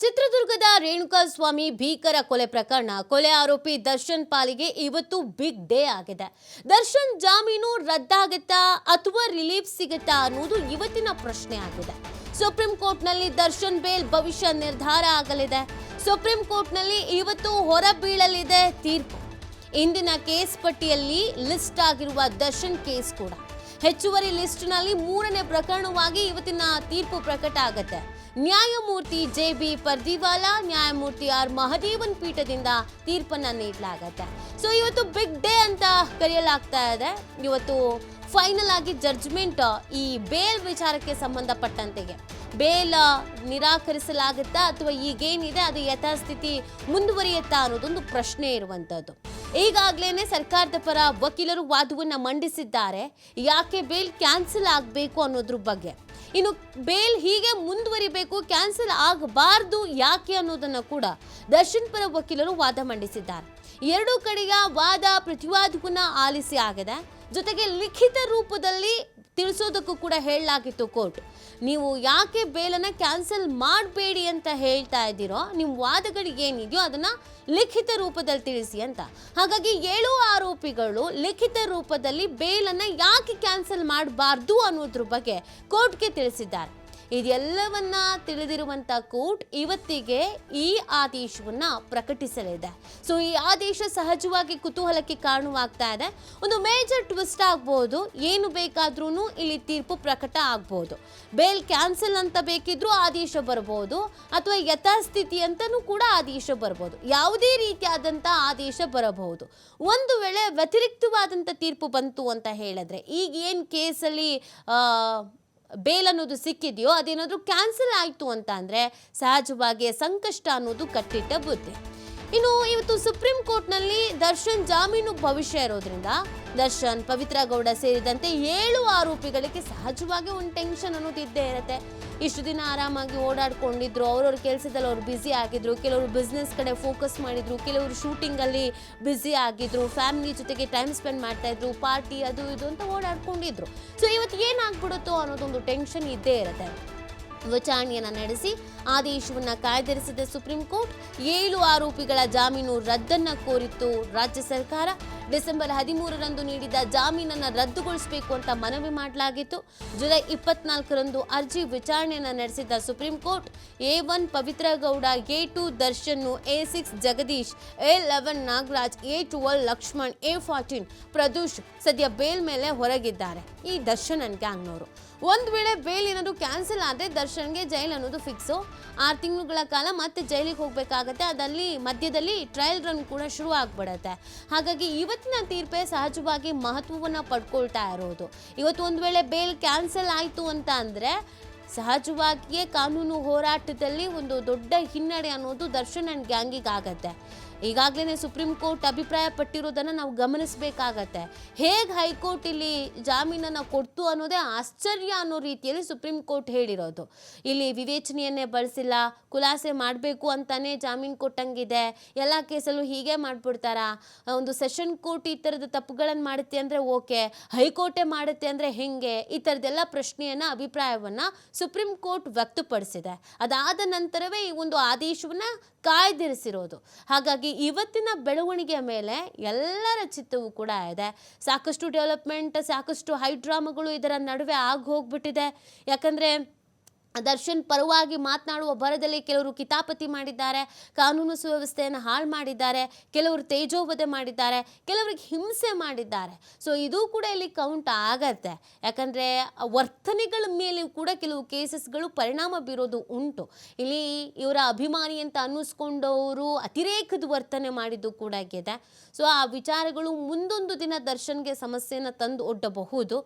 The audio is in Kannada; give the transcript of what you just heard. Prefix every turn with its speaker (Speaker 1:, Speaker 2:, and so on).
Speaker 1: ಚಿತ್ರದುರ್ಗದ ರೇಣುಕಾಸ್ವಾಮಿ ಭೀಕರ ಕೊಲೆ ಪ್ರಕರಣ, ಕೊಲೆ ಆರೋಪಿ ದರ್ಶನ್ ಪಾಲಿಗೆ ಇವತ್ತು ಬಿಗ್ ಡೇ ಆಗಿದೆ. ದರ್ಶನ್ ಜಾಮೀನು ರದ್ದಾಗತ್ತಾ ಅಥವಾ ರಿಲೀಫ್ ಸಿಗುತ್ತಾ ಅನ್ನೋದು ಇವತ್ತಿನ ಪ್ರಶ್ನೆ ಆಗಿದೆ. ಸುಪ್ರೀಂ ಕೋರ್ಟ್ನಲ್ಲಿ ದರ್ಶನ್ ಬೇಲ್ ಭವಿಷ್ಯ ನಿರ್ಧಾರ ಆಗಲಿದೆ. ಸುಪ್ರೀಂ ಕೋರ್ಟ್ನಲ್ಲಿ ಇವತ್ತು ಹೊರಬೀಳಲಿದೆ ತೀರ್ಪು. ಇಂದಿನ ಕೇಸ್ ಪಟ್ಟಿಯಲ್ಲಿ ಲಿಸ್ಟ್ ಆಗಿರುವ ದರ್ಶನ್ ಕೇಸ್ ಕೂಡ. ಹೆಚ್ಚುವರಿ ಲಿಸ್ಟ್ನಲ್ಲಿ ಮೂರನೇ ಪ್ರಕರಣವಾಗಿ ಇವತ್ತಿನ ತೀರ್ಪು ಪ್ರಕಟ ಆಗತ್ತೆ. ನ್ಯಾಯಮೂರ್ತಿ ಜೆ ಬಿ ಪರ್ದಿವಾಲಾ, ನ್ಯಾಯಮೂರ್ತಿ ಆರ್ ಮಹದೇವನ್ ಪೀಠದಿಂದ ತೀರ್ಪನ್ನ ನೀಡಲಾಗತ್ತೆ. ಸೊ ಇವತ್ತು ಬಿಗ್ ಡೇ ಅಂತ ಕರೆಯಲಾಗ್ತಾ ಇದೆ. ಇವತ್ತು ಫೈನಲ್ ಆಗಿ ಜಡ್ಜ್ಮೆಂಟ್ ಈ ಬೇಲ್ ವಿಚಾರಕ್ಕೆ ಸಂಬಂಧಪಟ್ಟಂತೆಗೆ. ಬೇಲ್ ನಿರಾಕರಿಸಲಾಗುತ್ತಾ ಅಥವಾ ಈಗೇನಿದೆ, ಅದು ಯಥಾಸ್ಥಿತಿ ಮುಂದುವರಿಯುತ್ತಾ ಅನ್ನೋದೊಂದು ಪ್ರಶ್ನೆ ಇರುವಂತದ್ದು ಈಗಾಗಲೇ ಸರ್ಕಾರದ ಪರ ವಕೀಲರು ವಾದವನ್ನು ಮಂಡಿಸಿದ್ದಾರೆ. ಯಾಕೆ ಬೇಲ್ ಕ್ಯಾನ್ಸಲ್ ಆಗಬೇಕು ಅನ್ನೋದ್ರ ಬಗ್ಗೆ. ಇನ್ನು ಬೇಲ್ ಹೀಗೆ ಮುಂದುವರಿಬೇಕು, ಕ್ಯಾನ್ಸಲ್ ಆಗಬಾರದು ಯಾಕೆ ಅನ್ನೋದನ್ನ ಕೂಡ ದರ್ಶನ್ ಪರ ವಕೀಲರು ವಾದ ಮಂಡಿಸಿದ್ದಾರೆ. ಎರಡೂ ಕಡೆಯ ವಾದ, ಪ್ರತಿವಾದವನ್ನ ಆಲಿಸಿ ಆಗಿದೆ. ಜೊತೆಗೆ ಲಿಖಿತ ರೂಪದಲ್ಲಿ ತಿಳಿಸೋದಕ್ಕೂ ಕೂಡ ಹೇಳಲಾಗಿತ್ತು ಕೋರ್ಟ್. ನೀವು ಯಾಕೆ ಬೇಲನ್ನು ಕ್ಯಾನ್ಸಲ್ ಮಾಡಬೇಡಿ ಅಂತ ಹೇಳ್ತಾ ಇದ್ದೀರೋ, ನಿಮ್ಮ ವಾದಗಳು ಏನಿದೆಯೋ ಅದನ್ನು ಲಿಖಿತ ರೂಪದಲ್ಲಿ ತಿಳಿಸಿ ಅಂತ. ಹಾಗಾಗಿ ಏಳು ಆರೋಪಿಗಳು ಲಿಖಿತ ರೂಪದಲ್ಲಿ ಬೇಲನ್ನು ಯಾಕೆ ಕ್ಯಾನ್ಸಲ್ ಮಾಡಬಾರ್ದು ಅನ್ನೋದ್ರ ಬಗ್ಗೆ ಕೋರ್ಟ್ಗೆ ತಿಳಿಸಿದ್ದಾರೆ. ಇದೆಲ್ಲವನ್ನ ತಿಳಿದಿರುವಂತ ಕೋರ್ಟ್ ಇವತ್ತಿಗೆ ಈ ಆದೇಶವನ್ನ ಪ್ರಕಟಿಸಲಿದೆ. ಸೊ ಈ ಆದೇಶ ಸಹಜವಾಗಿ ಕುತೂಹಲಕ್ಕೆ ಕಾರಣವಾಗ್ತಾ ಇದೆ. ಒಂದು ಮೇಜರ್ ಟ್ವಿಸ್ಟ್ ಆಗ್ಬೋದು, ಏನು ಬೇಕಾದ್ರೂ ಇಲ್ಲಿ ತೀರ್ಪು ಪ್ರಕಟ ಆಗ್ಬೋದು. ಬೇಲ್ ಕ್ಯಾನ್ಸಲ್ ಅಂತ ಬೇಕಿದ್ರೂ ಆದೇಶ ಬರ್ಬೋದು, ಅಥವಾ ಯಥಾಸ್ಥಿತಿ ಅಂತಲೂ ಕೂಡ ಆದೇಶ ಬರ್ಬೋದು. ಯಾವುದೇ ರೀತಿಯಾದಂಥ ಆದೇಶ ಬರಬಹುದು. ಒಂದು ವೇಳೆ ವ್ಯತಿರಿಕ್ತವಾದಂಥ ತೀರ್ಪು ಬಂತು ಅಂತ ಹೇಳಿದ್ರೆ, ಈಗ ಏನು ಕೇಸಲ್ಲಿ ಬೇಲ್ ಅನ್ನೋದು ಸಿಕ್ಕಿದೆಯೋ ಅದೇನಾದರೂ ಕ್ಯಾನ್ಸಲ್ ಆಯಿತು ಅಂತ ಅಂದರೆ ಸಹಜವಾಗಿ ಸಂಕಷ್ಟ ಅನ್ನೋದು ಕಟ್ಟಿಟ್ಟ ಬುದ್ಧಿ. ಇನ್ನು ಇವತ್ತು ಸುಪ್ರೀಂ ಕೋರ್ಟ್ನಲ್ಲಿ ದರ್ಶನ್ ಜಾಮೀನು ಭವಿಷ್ಯ ಇರೋದ್ರಿಂದ ದರ್ಶನ್ ಪವಿತ್ರ ಗೌಡ ಸೇರಿದಂತೆ ಏಳು ಆರೋಪಿಗಳಿಗೆ ಸಹಜವಾಗಿ ಒಂದು ಟೆನ್ಷನ್ ಅನ್ನೋದು ಇದ್ದೇ ಇರುತ್ತೆ. ಇಷ್ಟು ದಿನ ಆರಾಮಾಗಿ ಓಡಾಡ್ಕೊಂಡಿದ್ರು, ಅವ್ರವ್ರ ಕೆಲಸದಲ್ಲಿ ಅವ್ರು ಬ್ಯುಸಿ ಆಗಿದ್ರು, ಕೆಲವರು ಬಿಸ್ನೆಸ್ ಕಡೆ ಫೋಕಸ್ ಮಾಡಿದ್ರು, ಕೆಲವರು ಶೂಟಿಂಗಲ್ಲಿ ಬ್ಯುಸಿ ಆಗಿದ್ರು ಫ್ಯಾಮಿಲಿ ಜೊತೆಗೆ ಟೈಮ್ ಸ್ಪೆಂಡ್ ಮಾಡ್ತಾ ಇದ್ರು ಪಾರ್ಟಿ ಅದು ಇದು ಅಂತ ಓಡಾಡ್ಕೊಂಡಿದ್ರು. ಸೊ ಇವತ್ತು ಏನಾಗ್ಬಿಡುತ್ತೋ ಅನ್ನೋದೊಂದು ಟೆನ್ಷನ್ ಇದ್ದೇ ಇರುತ್ತೆ. ವಿಚಾರಣೆಯನ್ನು ನಡೆಸಿ ಆದೇಶವನ್ನು ಕಾಯ್ದಿರಿಸಿದ ಸುಪ್ರೀಂ ಕೋರ್ಟ್. ಏಳು ಆರೋಪಿಗಳ ಜಾಮೀನು ರದ್ದನ್ನ ಕೋರಿತ್ತು ರಾಜ್ಯ ಸರ್ಕಾರ. ಡಿಸೆಂಬರ್ ಹದಿಮೂರರಂದು ನೀಡಿದ ಜಾಮೀನನ್ನು ರದ್ದುಗೊಳಿಸಬೇಕು ಅಂತ ಮನವಿ ಮಾಡಲಾಗಿತ್ತು. ಜುಲೈ ಇಪ್ಪತ್ನಾಲ್ಕರಂದು ಅರ್ಜಿ ವಿಚಾರಣೆಯನ್ನು ನಡೆಸಿದ Supreme Court, A one Pavitra Gowda A two Darshan A six Jagadish, A eleven Nagaraj, A twelve Lakshman, A fourteen Pradosh ಸದ್ಯ ಬೇಲ್ ಮೇಲೆ ಹೊರಗಿದ್ದಾರೆ. ಈ ದರ್ಶನ್ ಗ್ಯಾಂಗ್ನವರು ಒಂದು ವೇಳೆ ಬೇಲ್ ಏನಾದರೂ ಕ್ಯಾನ್ಸಲ್ ಆದರೆ ದರ್ಶನ್ಗೆ ಜೈಲ್ ಅನ್ನೋದು ಫಿಕ್ಸು ಆರು ತಿಂಗಳುಗಳ ಕಾಲ ಮತ್ತೆ ಜೈಲಿಗೆ ಹೋಗಬೇಕಾಗತ್ತೆ. ಅದಲ್ಲಿ ಮಧ್ಯದಲ್ಲಿ ಟ್ರಯಲ್ ರನ್ ಕೂಡ ಶುರು ಆಗ್ಬಿಡತ್ತೆ. ಹಾಗಾಗಿ ಇವತ್ತಿನ ತೀರ್ಪೇ ಸಹಜವಾಗಿ ಮಹತ್ವವನ್ನು ಪಡ್ಕೊಳ್ತಾ ಇರೋದು. ಇವತ್ತು ಒಂದು ವೇಳೆ ಬೇಲ್ ಕ್ಯಾನ್ಸಲ್ ಆಯಿತು ಅಂತ ಅಂದರೆ ಸಹಜವಾಗಿಯೇ ಕಾನೂನು ಹೋರಾಟದಲ್ಲಿ ಒಂದು ದೊಡ್ಡ ಹಿನ್ನಡೆ ಅನ್ನೋದು ದರ್ಶನ್ ಆ್ಯಂಡ್ ಗ್ಯಾಂಗಿಗೆ ಆಗತ್ತೆ. ಈಗಾಗಲೇ ಸುಪ್ರೀಂ ಕೋರ್ಟ್ ಅಭಿಪ್ರಾಯ ಪಟ್ಟಿರೋದನ್ನು ನಾವು ಗಮನಿಸಬೇಕಾಗತ್ತೆ. ಹೇಗೆ ಹೈಕೋರ್ಟ್ ಇಲ್ಲಿ ಜಾಮೀನನ್ನು ಕೊಡ್ತು ಅನ್ನೋದೇ ಆಶ್ಚರ್ಯ ಅನ್ನೋ ರೀತಿಯಲ್ಲಿ ಸುಪ್ರೀಂ ಕೋರ್ಟ್ ಹೇಳಿರೋದು. ಇಲ್ಲಿ ವಿವೇಚನೆಯನ್ನೇ ಬಳಸಿಲ್ಲ, ಖುಲಾಸೆ ಮಾಡಬೇಕು ಅಂತಾನೆ ಜಾಮೀನು ಕೊಟ್ಟಂಗಿದೆ, ಎಲ್ಲ ಕೇಸಲ್ಲೂ ಹೀಗೆ ಮಾಡಿಬಿಡ್ತಾರಾ? ಒಂದು ಸೆಷನ್ ಕೋರ್ಟ್ ಈ ಥರದ ತಪ್ಪುಗಳನ್ನು ಮಾಡುತ್ತೆ ಅಂದರೆ ಓಕೆ, ಹೈಕೋರ್ಟೇ ಮಾಡುತ್ತೆ ಅಂದರೆ ಹೆಂಗೆ? ಈ ಥರದ್ದೆಲ್ಲ ಪ್ರಶ್ನೆಯನ್ನು, ಅಭಿಪ್ರಾಯವನ್ನು ಸುಪ್ರೀಂ ಕೋರ್ಟ್ ವ್ಯಕ್ತಪಡಿಸಿದೆ. ಅದಾದ ನಂತರವೇ ಈ ಒಂದು ಆದೇಶವನ್ನು ಕಾಯ್ದಿರಿಸಿರೋದು. ಹಾಗಾಗಿ ಇವತ್ತಿನ ಬೆಳವಣಿಗೆಯ ಮೇಲೆ ಎಲ್ಲರ ಚಿತ್ತವೂ ಕೂಡ ಇದೆ. ಸಾಕಷ್ಟು ಡೆವಲಪ್ಮೆಂಟ್, ಸಾಕಷ್ಟು ಹೈಡ್ರಾಮಗಳು ಇದರ ನಡುವೆ ಆಗಿ ಹೋಗ್ಬಿಟ್ಟಿದೆ. ಯಾಕಂದರೆ ದರ್ಶನ್ ಪರವಾಗಿ ಮಾತನಾಡುವ ಭರದಲ್ಲಿ ಕೆಲವರು ಕಿತಾಪತಿ ಮಾಡಿದ್ದಾರೆ, ಕಾನೂನು ಸುವ್ಯವಸ್ಥೆಯನ್ನು ಹಾಳು ಮಾಡಿದ್ದಾರೆ, ಕೆಲವರು ತೇಜೋವಧೆ ಮಾಡಿದ್ದಾರೆ, ಕೆಲವರಿಗೆ ಹಿಂಸೆ ಮಾಡಿದ್ದಾರೆ. ಸೊ ಇದು ಕೂಡ ಇಲ್ಲಿ ಕೌಂಟ್ ಆಗತ್ತೆ. ಯಾಕಂದರೆ, ವರ್ತನೆಗಳ ಮೇಲೆ ಕೂಡ ಕೆಲವು ಕೇಸಸ್ಗಳು ಪರಿಣಾಮ ಬೀರೋದು ಉಂಟು. ಇಲ್ಲಿ ಇವರ ಅಭಿಮಾನಿ ಅಂತ ಅನ್ನಿಸ್ಕೊಂಡವರು ಅತಿರೇಕದ ವರ್ತನೆ ಮಾಡಿದ್ದು ಕೂಡ ಇದೆ ಸೊ ಆ ವಿಚಾರಗಳು ಮುಂದೊಂದು ದಿನ ದರ್ಶನ್ಗೆ ಸಮಸ್ಯೆಯನ್ನು ತಂದು ಒಡ್ಡಬಹುದು.